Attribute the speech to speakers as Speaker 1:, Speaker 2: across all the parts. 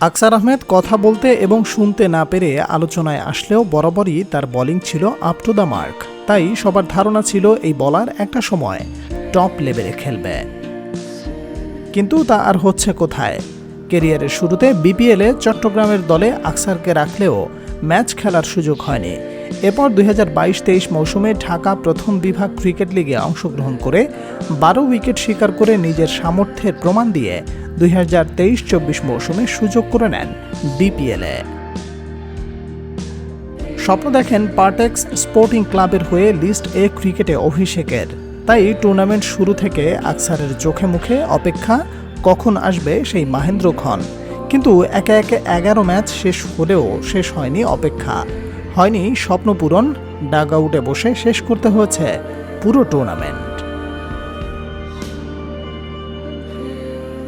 Speaker 1: আকসার আহমেদ কথা বলতে এবং শুনতে না পেরে আলোচনায় আসলেও বরাবরই তার বোলিং ছিল আপ টু দ্য মার্ক তাই সবার ধারণা ছিল এই বলার একটা সময় টপ লেভেলে খেলবে। কিন্তু তা আর হচ্ছে কোথায়? কেরিয়ারের শুরুতে বিপিএলে চট্টগ্রামের দলে আকসারকে রাখলেও ম্যাচ খেলার সুযোগ হয়নি। এরপর দুই হাজার বাইশ তেইশ মৌসুমে ঢাকা প্রথম বিভাগ ক্রিকেট লিগে অংশগ্রহণ করে বারো উইকেট শিকার করে নিজের সামর্থ্যের প্রমাণ দিয়ে দুই হাজার তেইশ চব্বিশ মৌসুমে সুযোগ করে নেন বিপিএলে স্বপ্ন দেখেন পার্টেক্স স্পোর্টিং ক্লাবের হয়ে লিস্ট এ ক্রিকেটে অভিষেকের। তাই টুর্নামেন্ট শুরু থেকে আকসারের চোখে মুখে অপেক্ষা, কখন আসবে সেই মাহেন্দ্র খন কিন্তু একে একে এগারো ম্যাচ শেষ হলেও শেষ হয়নি অপেক্ষা। হয়নি স্বপ্ন পূরণ, ডাগ আউটে বসে শেষ করতে হয়েছে পুরো টুর্নামেন্ট।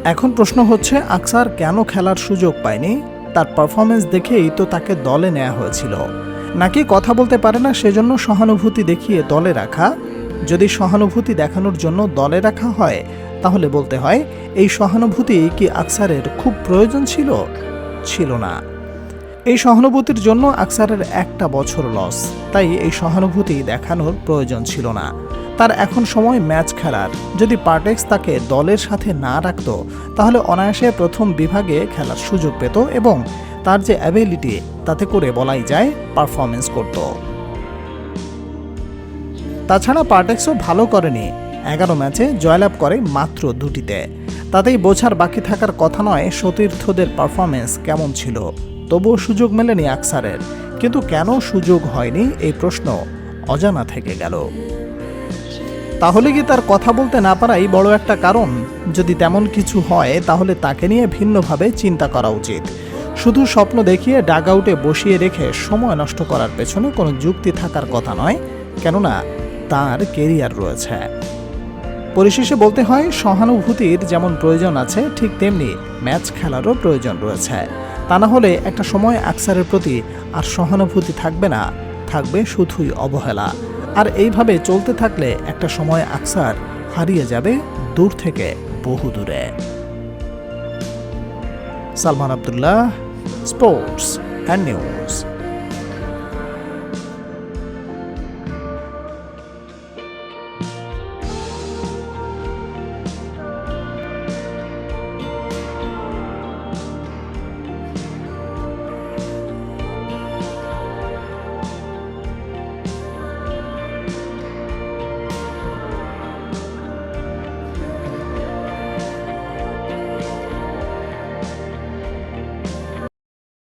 Speaker 1: এখন প্রশ্ন হচ্ছে, আকসার কেন খেলার সুযোগ পায়নি? তার পারফরমেন্স দেখেই তো তাকে দলে নেওয়া হয়েছিল। নাকি কথা বলতে পারে না, সেজন্য সহানুভূতি দেখিয়ে দলে রাখা? যদি সহানুভূতি দেখানোর জন্য দলে রাখা হয়, তাহলে বলতে হয়, এই সহানুভূতি কি আকসারের খুব প্রয়োজন ছিল? ছিল না। এই সহানুভূতির জন্য আকসারের একটা বছর লস তাই এই সহানুভূতি দেখানোর প্রয়োজন ছিল না। তার এখন সময় ম্যাচ খেলার। যদি পার্টেক্স তাকে দলের সাথে না রাখতো, তাহলে অনায়াসে প্রথম বিভাগে খেলার সুযোগ পেত এবং তার যে অ্যাবিলিটি তাতে করে বলাই যায় পারফরমেন্স করত। তাছাড়া পার্টেক্সও ভালো করেনি। এগারো ম্যাচে জয়লাভ করে মাত্র দুটিতে। তাতেই বোঝার বাকি থাকার কথা নয় সতীর্থদের পারফরমেন্স কেমন ছিল। তবুও সুযোগ মেলেনি আকসারের। কিন্তু কেন সুযোগ হয়নি, এই প্রশ্ন অজানা থেকে গেল। তাহলে কি তার কথা বলতে না পারাই বড় একটা কারণ? যদি তেমন কিছু হয়, তাহলে তাকে নিয়ে ভিন্নভাবে চিন্তা করা উচিত। শুধু স্বপ্ন দেখিয়ে ডাগ আউটে বসিয়ে রেখে সময় নষ্ট করার পেছনে কোনো যুক্তি থাকার কথা নয়, কেননা তার কেরিয়ার রয়েছে। পরিশেষে বলতে হয়, সহানুভূতির যেমন প্রয়োজন আছে, ঠিক তেমনি ম্যাচ খেলারও প্রয়োজন রয়েছে। তা না হলে একটা সময় আকসারের প্রতি আর সহানুভূতি থাকবে না, থাকবে শুধুই অবহেলা। আর এইভাবে চলতে থাকলে একটা সময় আকসার হারিয়ে যাবে দূর থেকে, বহু দূরে। Salman Abdullah, sports and news.